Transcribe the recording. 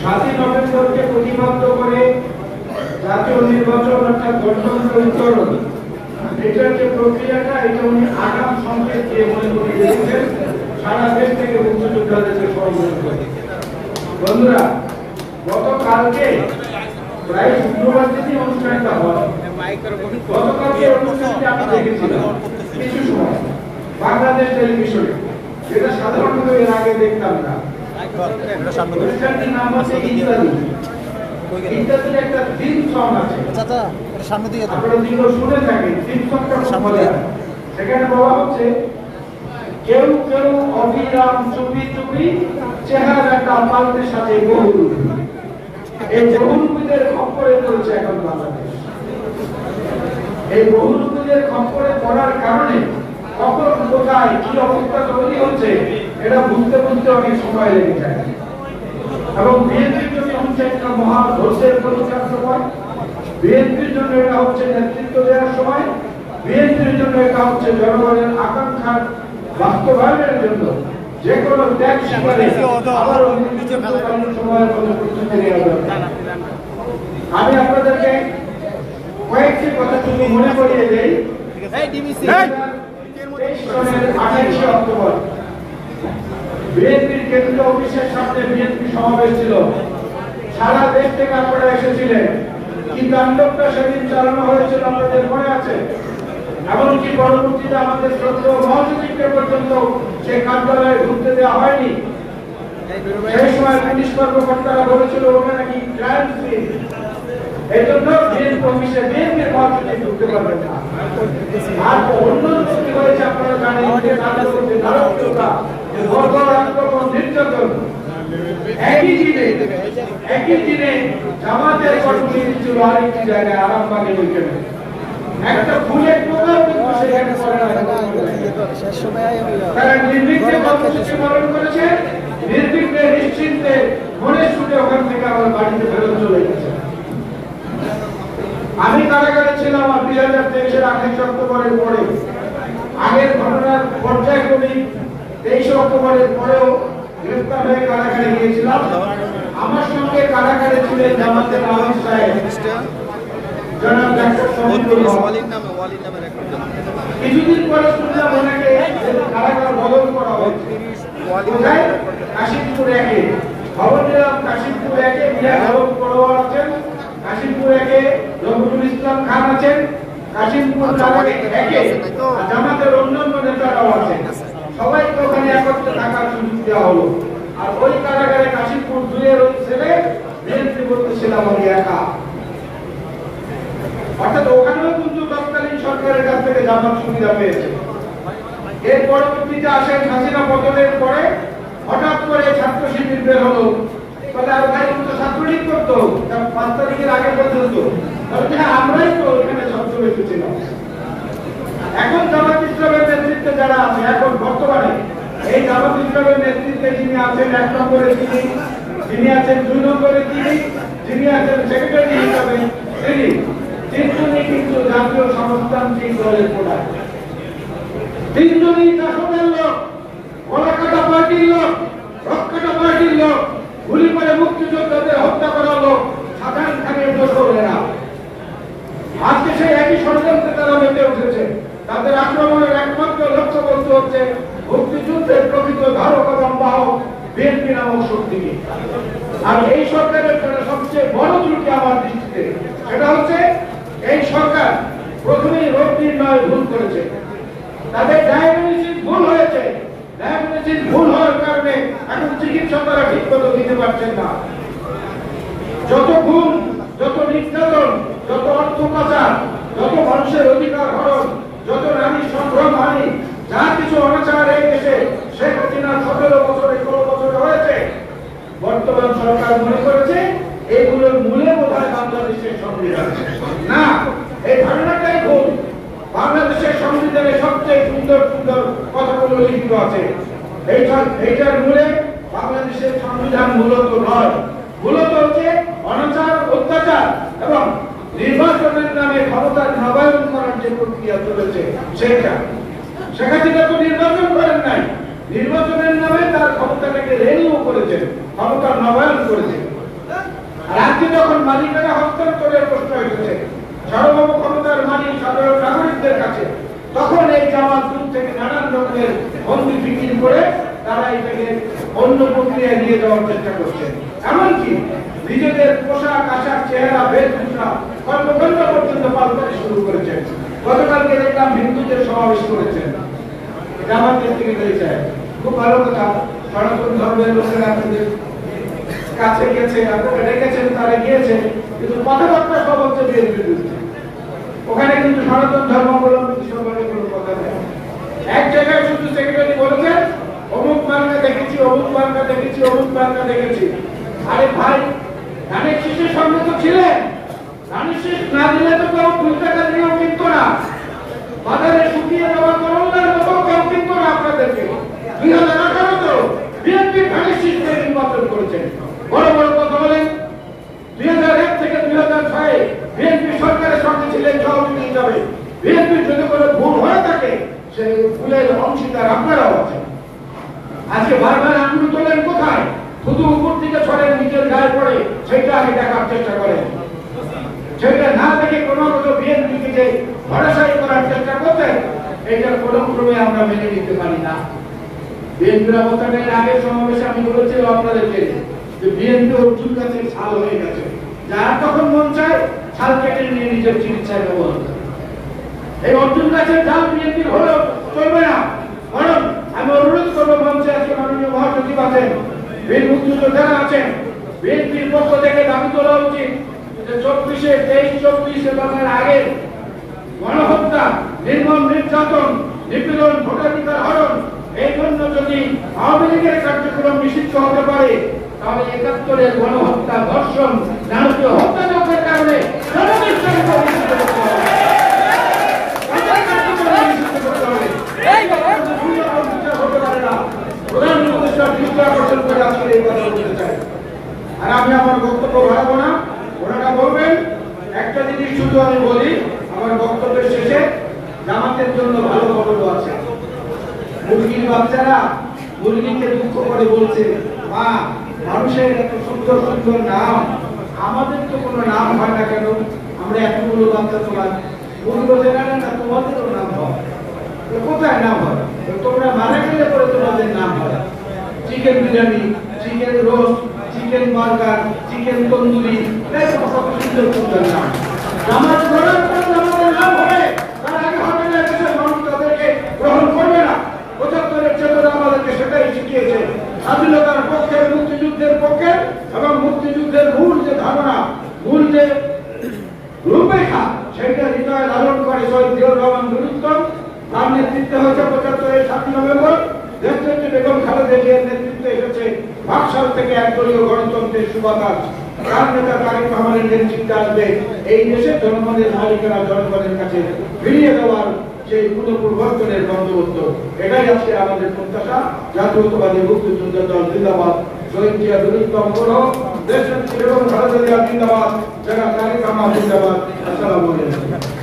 সাতই নভেম্বরকে প্রতিবদ্ধ করে জাতীয় নির্বাচন অর্থাৎ উত্তরণ। এটার যে প্রক্রিয়াটা, এটা উনি আগাম সংকেত দিয়ে মনে করে দিয়েছেন সারা দেশ থেকে মুক্তিযোদ্ধাদেরকে করে বন্ধুরা, গতকালকে প্রায় শুক্রবার দিনই অনুষ্ঠানটা হয়। গতকালকে অনুষ্ঠানটি আমি দেখেছিলাম কিছু সময়। বাংলাদেশ টেলিভিশনে। যেটা সাধারণত এর আগে দেখতাম না। চাচা এটা সামনে দিয়ে এই বহুরূপীদের খপ্পরে পড়েছে পড়ার কারণে কখন কোথায় কি অবস্থা তৈরি হচ্ছে এটা বুঝতে বুঝতে অনেক সময় লেগে যায়। এবং বিএনপির জন্য হচ্ছে একটা মহা ধৈর্যের পরীক্ষার সময়। বিএনপির জন্য এটা হচ্ছে নেতৃত্ব দেওয়ার সময়। বিএনপির জন্য এটা হচ্ছে জনগণের আকাঙ্ক্ষার বাস্তবায়নের জন্য যে কোনো ত্যাগ স্বীকারে সময়ের মধ্যে প্রস্তুতি নেওয়া দরকার আমি আপনাদেরকে কয়েকটি কথা শুধু মনে করিয়ে দেই আঠাইশে অক্টোবর। বিএনপির কেন্দ্রীয় অফিসের সামনে বিএনপি সমাবেশ ছিল। সারা দেশ থেকে আপনারা এসেছিলেন। কি তাণ্ডবটা সেদিন চালানো হয়েছিল আপনাদের মনে আছে। এমনকি পরবর্তীতে আমাদের শ্রদ্ধেয় মহাসচিবকে পর্যন্ত সেই কার্যালয়ে ঢুকতে দেওয়া হয়নি। সেই সময় পুলিশ কর্মকর্তারা বলেছিল ওখানে নাকি এই জন্য বিএনপি অফিসে বিএনপির মহাসচিব ঢুকতে পারবেন না। আর অন্য কি হয়েছে আপনারা জানেন যে নাটক যে নাটকতা যে বর্বর আক্রমণ নির্যাতন একই দিনে দিনে জামাতের আরেকটি জায়গায় গেছে। আমি কারাগারে ছিলাম আর দুই হাজার তেইশের আঠাইশ অক্টোবরের পরে। আগের ঘটনার পর্যায়ক্রমিক তেইশে অক্টোবরের পরেও গ্রেফতার হয়ে কারাগারে গিয়েছিলাম। আমার সঙ্গে কারাগারে ছিলেন জামাতের আমির সাহেব। জনাব ডাক্তার শহীদুল হক কিছুদিন পরে শুনলাম ওনাকে কারাগার বদল করা হয়েছে। কোথায়? কাশিমপুর একে। খবর কাশিমপুর একে আছেন। কাশিমপুর একে ইসলাম খান আছেন। কাশিমপুর কারাগারে একে জামাতের অন্যান্য নেতারাও আছেন। সবাইকে ওখানে একত্রে থাকার সুযোগ দেওয়া হলো। আর ওই কারাগারে কাশিমপুর দুইয়ের ওই ছেলে বিএনপি করতেছিলাম আমি একা। অর্থাৎ ওখানেও কিন্তু তৎকালীন সরকারের কাছ থেকে জামাত সুবিধা পেয়েছে। এর পরবর্তীতে আসেন হাসিনা পতনের পরে হঠাৎ করে ছাত্র শিবির বের হলো। তাহলে আর ভাই তো ছাত্রলীগ করতো পাঁচ তারিখের আগে পর্যন্ত হ্যাঁ, আমরাই তো ওখানে ছত্রবেশী ছিলাম। এখন জামাত ইসলামের নেতৃত্বে যারা আছে এখন বর্তমানে এই জামাত ইসলামের নেতৃত্বে যিনি আছেন, এক নম্বরে তিনি, যিনি আছেন দুই নম্বরে তিনি, যিনি আছেন সেক্রেটারি হিসাবে তিনি। তিনজনই কিন্তু জাতীয় সমাজতান্ত্রিক দলের প্রধান। তিনজনই শাসনের লোক কলাকাটা পার্টির লোক রক্ষাটা পার্টির লোক, গুলি করে মুক্তিযোদ্ধাদের হত্যা করা লোক সাধারণ খানের দোষরেরা আজকে সেই একই ষড়যন্ত্রে তারা মেতে উঠেছে তাদের আক্রমণের একমাত্র লক্ষ্য বস্তু হচ্ছে মুক্তিযুদ্ধের প্রকৃত ধারক এবং বাহক নামক শক্তিকে আর এই সরকারের সবচেয়ে বড় ত্রুটি আমার দৃষ্টিতে, সেটা হচ্ছে এই সরকার প্রথমেই রোগ নির্ণয় ভুল করেছে। তাদের ডায়াগনোসিস ভুল হয়েছে। ডায়াগনোসিস ভুল হওয়ার কারণে এখন চিকিৎসা ঠিক মতো দিতে পারছেন না। যত খুন যত নির্যাতন, যত অর্থ পাচার, যত মানুষের অধিকার হরণ যত নারী সংগ্রাম হানি যা কিছু অনাচার এই দেশে শেখ হাসিনা সতেরো বছরে ষোলো বছরে হয়েছে বর্তমান সরকার মনে করেছে এগুলোর মূলে বোধ হয় বাংলাদেশের সংবিধান। না, এই ধারণাটাই ভুল। বাংলাদেশের সংবিধানে সবচেয়ে সুন্দর সুন্দর কথাগুলো লিখিত আছে। এইটার এইটার মূলে বাংলাদেশের সংবিধান মূলত নয়। মূলত হচ্ছে অনাচার, অত্যাচার এবং নির্বাচনের নামে ক্ষমতার নবায়ন করার যে প্রক্রিয়া চলেছে, সেটা। হাসিনা তো নির্বাচন করেন নাই। নির্বাচনের নামে তার ক্ষমতাটাকে রেনিউ করেছেন ক্ষমতা নবায়ন করেছেন। মালিকানা হস্তান্তরের প্রশ্ন এসেছে, সার্বভৌম ক্ষমতার মালিক সাধারণ নাগরিকদের কাছে, তখন এই জামাত দূর থেকে নানান রকমের বন্দি ফিকির করে তারা এটাকে অন্য প্রক্রিয়ায় নিয়ে যাওয়ার চেষ্টা করছে। এমনকি নিজেদের পোশাক, আশাক, চেহারা বেশভূষা কর্মকাণ্ড পর্যন্ত পাল্টাতে শুরু করেছেন। গতকালকে দেখলাম হিন্দুদের সমাবেশ করেছেন। জামাতের থেকে রয়েছে খুব ভালো কথা। সনাতন ধর্মের লোকেরা আপনাদের কাছে গেছে আপনারা ডেকেছেন তারা গিয়েছে, কিন্তু কথাবার্তা সব হচ্ছে ওখানে কিন্তু সনাতন ধর্মাবলম্বী সম্পর্কে কোনো কথা নেই। এক জায়গায় শুধু সেক্রেটারি অমুক মার্কা দেখেছি, অমুক মার্কা দেখেছি, অমুক মার্কা দেখেছি। আরে ভাই, ধানের শীষের সঙ্গে তো ছিলেন। না দিলে তো কেউ আপনাদেরকে দুই হাজার আঠারো তো বিএনপি ধানের শীষকে নির্বাচন করেছেন বড় বড় কথা বলেন দুই হাজার এক থেকে দুই হাজার ছয়ে বিএনপি সরকারের সঙ্গে ছিলেন সহযোগী হিসাবে বিএনপির যদি কোনো ভুল হয়ে থাকে সেই ভুলের অংশীদার আপনারাও আছেন আজকে বারবার আঙুল তোলেন কোথায়? শুধু উপর থেকে ছড়েন নিজের গায়ে পড়ে সেটা আগে দেখার চেষ্টা করেন। সেটা না দেখে ক্রমাগত বিএনপিকে যে ভরসাই করার চেষ্টা করতেন এটা কোনো ক্রমে আমরা মেনে নিতে পারি না। বিএনপির অবস্থানের আগের সমাবেশে আমি বলেছিলাম আপনাদেরকে যে বিএনপি অর্জুন গাছের ছাল হয়ে গেছে। যার তখন মন চায়, ছাল কেটে নিয়ে নিজের চিকিৎসায় ব্যবহার এই অর্জুন গাছের ডাল বিএনপির হলেও চলবে না বরং আমি অনুরোধ করব মঞ্চে আজকে মাননীয় মহাসচিব আছেন বীর মুক্তিযোদ্ধারা আছেন বিএনপির পক্ষ থেকে দাবি তোলা উচিত যে চব্বিশে তেইশ, চব্বিশ আগে গণহত্যা, নির্মম নির্যাতন, নিপীড়ন, ভোটাধিকার হরণ, এই জন্য যদি আওয়ামী লীগের কার্যক্রম নিষিদ্ধ হতে পারে, তাহলে একাত্তরের গণহত্যা ধর্ষণ, নারকীয় হত্যাযজ্ঞের কারণে। তাদের কার্যক্রম নিষিদ্ধ করতে হবে। সুন্দরবন বিচার হতে পারে না। প্রধান উপদেষ্টা আর আমি আমার বক্তব্য বাড়াবো না, ওনারা বলবেন, একটা জিনিস শুধু আমি বলি, আমার বক্তব্যের শেষে জামাতের জন্য ভালো খবরও আছে। মুরগির বাচ্চারা মুরগিকে দুঃখ করে বলছে, মা, মানুষের এত সুন্দর সুন্দর নাম, আমাদের তো কোনো নাম হয় না কেন? আমরা এতগুলো বাচ্চা তোমার মুরগি বলছে না তোমাদেরও নাম হয়? কোথায় নাম হয়? তোমরা মারা গেলে পরে তোমাদের নাম হয়। Chicken biryani chicken roast chicken burger chicken tandoori যে সেটা হৃদয়ে লালন করে শহীদ জিয়াউর রহমান গুরুত্তম তার নেতৃত্বে হয়েছে পঁচাত্তরের সাতই নভেম্বর। বেগম নেতৃত্বে এসেছে বাকশাল থেকে একদলীয় গণতন্ত্রের সুবাতাস তার নেতা তারেক রহমানের নেতৃত্বে আসবে। এই দেশের জনগণের মালিকানা জনগণের কাছে ফিরিয়ে দেওয়ার সেই পুনঃপরিবর্তনের বন্দোবস্ত। এটাই আজকে আমাদের প্রত্যাশা। জাতীয়তাবাদী মুক্তিযুদ্ধ দল জিন্দাবাদ। শহীদ দুরুত্তম দেশনেত্রী বেগম খালেদা জিয়া জিন্দাবাদ। যারা তারেক রহমান জিন্দাবাদ। আসসালামু আলাইকুম।